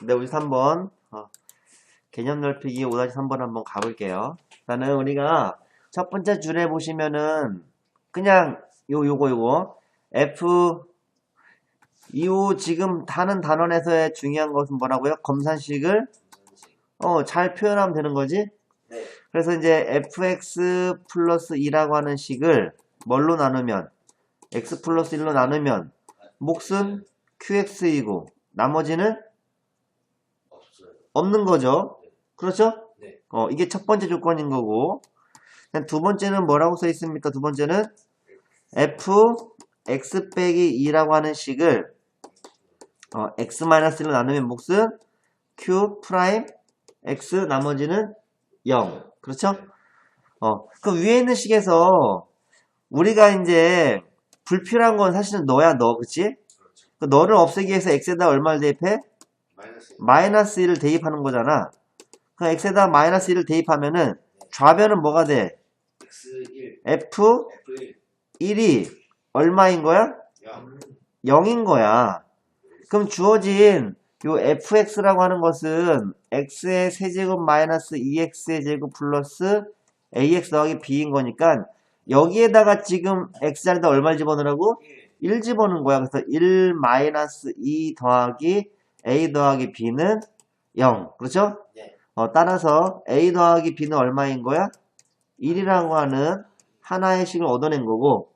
네, 우리 3번. 어, 개념 넓히기 5-3번 한번 가볼게요. 일단은 우리가 첫 번째 줄에 보시면은 그냥 요, 요거, 요거. F, 요 지금 다는 단원에서의 중요한 것은 뭐라고요? 검산식을 어, 잘 표현하면 되는 거지? 네. 그래서 이제 fx 플러스 2라고 하는 식을 뭘로 나누면 x 플러스 1로 나누면 몫은 qx이고 나머지는 없는 거죠. 그렇죠? 네. 어, 이게 첫 번째 조건인 거고. 두 번째는 뭐라고 써 있습니까? 두 번째는 f x 빼기 2라고 하는 식을 어, x 마이너스 1로 나누면 몫은 q 프라임 x 나머지는 0. 그렇죠? 어, 그 위에 있는 식에서 우리가 이제 불필요한 건 사실은 너야 너, 그치? 그렇죠. 그 너를 없애기 위해서 x에다 얼마를 대입해? 마이너스 마이너스 1을 대입하는 거잖아. 그 x에다 마이너스 1을 대입하면은 좌변은 뭐가 돼? x1, f f1, 1이 얼마인 거야? 0. 0인 거야. 그럼 주어진 요 fx라고 하는 것은 x의 세제곱 마이너스 2x의 제곱 플러스 ax 더하기 b인 거니까 여기에다가 지금 x자리에다 얼마를 집어넣으라고? 1, 1 집어넣은 거야. 그래서 1 마이너스 2 더하기 a 더하기 b는 0. 그렇죠? 네. 어, 따라서 a 더하기 b는 얼마인 거야? 1이라고 하는 하나의 식을 얻어낸 거고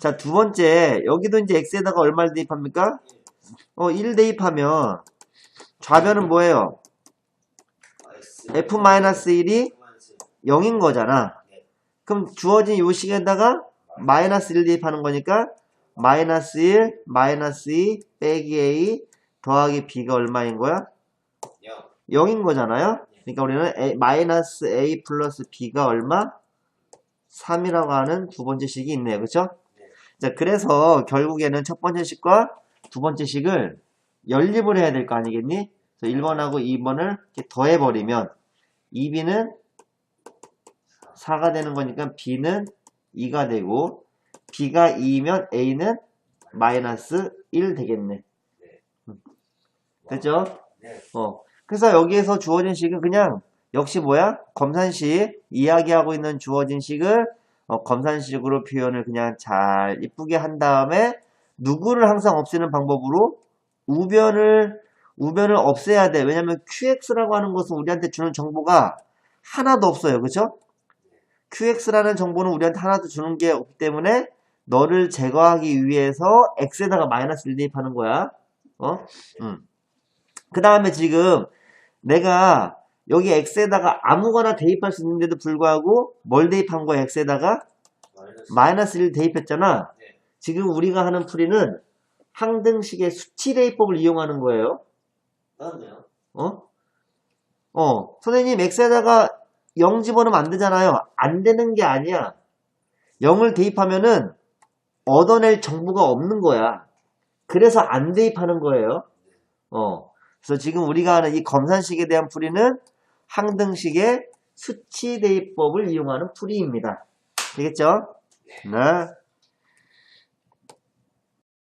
자, 두 번째 여기도 이제 x에다가 얼마를 대입합니까? 어, 1 대입하면 좌변은 뭐예요? f-1이 마이너스 0인 거잖아. 네. 그럼 주어진 요 식에다가 마이너스 1 대입하는 거니까 마이너스 1, 마이너스 2 빼기 a 더하기 b가 얼마인 거야? 0. 0인 거잖아요. 그러니까 우리는 a, 마이너스 a 플러스 b가 얼마? 3이라고 하는 두 번째 식이 있네요. 그렇죠? 네. 자, 그래서 결국에는 첫 번째 식과 두 번째 식을 연립을 해야 될 거 아니겠니? 그래서 1번하고 2번을 이렇게 더해버리면 2b는 4가 되는 거니까 b는 2가 되고 b가 2면 a는 마이너스 1 되겠네. 음. 됐죠? 네. 어. 그래서 여기에서 주어진 식은 그냥 역시 뭐야? 검산식 이야기하고 있는 주어진 식을 어, 검산식으로 표현을 그냥 잘 이쁘게 한 다음에 누구를 항상 없애는 방법으로 우변을 우변을 없애야 돼. 왜냐면 QX라고 하는 것은 우리한테 주는 정보가 하나도 없어요. 그죠? QX라는 정보는 우리한테 하나도 주는 게 없기 때문에 너를 제거하기 위해서 X에다가 마이너스 1 대입하는 거야. 어? 음. 그 다음에 지금 내가 여기 X에다가 아무거나 대입할 수 있는데도 불구하고 뭘 대입한 거야? X에다가 마이너스 마이너스 1 대입했잖아. 네. 지금 우리가 하는 풀이는 항등식의 수치 대입법을 이용하는 거예요. 어? 어, 선생님, X에다가 0 집어넣으면 안 되잖아요. 안 되는 게 아니야. 0을 대입하면은 얻어낼 정보가 없는 거야. 그래서 안 대입하는 거예요. 어. 그래서 지금 우리가 하는 이 검산식에 대한 풀이는 항등식의 수치 대입법을 이용하는 풀이입니다. 되겠죠? 네.